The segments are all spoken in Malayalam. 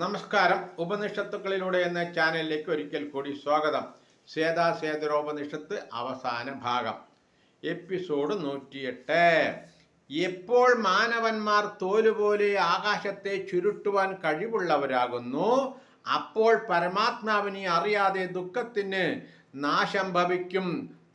നമസ്കാരം. ഉപനിഷത്തുക്കളിലൂടെ എന്ന ചാനലിലേക്ക് ഒരിക്കൽ കൂടി സ്വാഗതം. സേതാസേതരോപനിഷത്ത് അവസാന ഭാഗം. എപ്പിസോഡ് നൂറ്റിയെട്ട്. എപ്പോൾ മാനവന്മാർ തോലുപോലെ ആകാശത്തെ ചുരുട്ടുവാൻ കഴിവുള്ളവരാകുന്നു അപ്പോൾ പരമാത്മാവിനെ അറിയാതെ ദുഃഖത്തിന് നാശം ഭവിക്കും.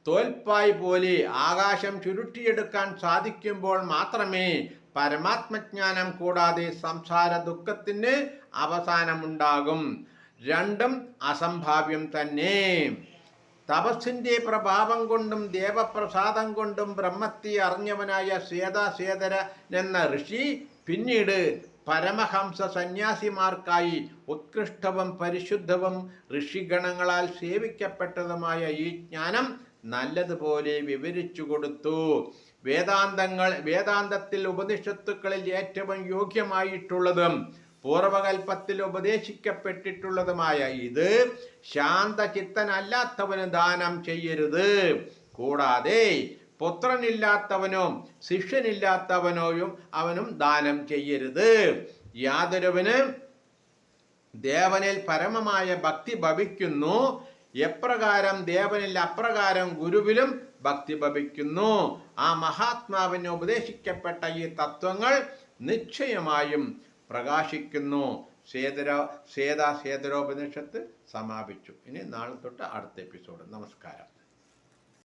തോൽപ്പായ് പോലെ ആകാശം ചുരുട്ടിയെടുക്കാൻ സാധിക്കുമ്പോൾ മാത്രമേ പരമാത്മജ്ഞാനം കൂടാതെ സംസാര ദുഃഖത്തിന് അവസാനമുണ്ടാകും. രണ്ടും അസംഭാവ്യം തന്നെ. തപസ്സിന്റെ പ്രഭാവം കൊണ്ടും ദേവപ്രസാദം കൊണ്ടും ബ്രഹ്മത്തെ അറിഞ്ഞവനായ സേതാസേതരൻ എന്ന ഋഷി പിന്നീട് പരമഹംസ സന്യാസിമാർക്കായി ഉത്കൃഷ്ടവും പരിശുദ്ധവും ഋഷിഗണങ്ങളാൽ സേവിക്കപ്പെട്ടതുമായ ഈ ജ്ഞാനം നല്ലതുപോലെ വിവരിച്ചു കൊടുത്തു. വേദാന്തങ്ങൾ വേദാന്തത്തിൽ ഉപനിഷത്തുക്കളിൽ ഏറ്റവും യോഗ്യമായിട്ടുള്ളതും പൂർവകൽപ്പത്തിൽ ഉപദേശിക്കപ്പെട്ടിട്ടുള്ളതുമായ ഇത് ശാന്തചിത്തനല്ലാത്തവന് ദാനം ചെയ്യരുത്. കൂടാതെ പുത്രനില്ലാത്തവനോ ശിഷ്യനില്ലാത്തവനോയും അവനും ദാനം ചെയ്യരുത്. യാതൊരുവന് ദേവനിൽ പരമമായ ഭക്തി ഭവിക്കുന്നു. എപ്രകാരം ദേവനിൽ അപ്രകാരം ഗുരുവിലും ഭക്തി ഭവിക്കുന്നു. ആ മഹാത്മാവിന് ഉപദേശിക്കപ്പെട്ട ഈ തത്വങ്ങൾ നിശ്ചയമായും പ്രകാശിക്കുന്നു. സേതര സേതാ സേതരോപനിഷത്ത് സമാപിച്ചു. ഇനി നാളെ തൊട്ട് അടുത്ത എപ്പിസോഡ്. നമസ്കാരം.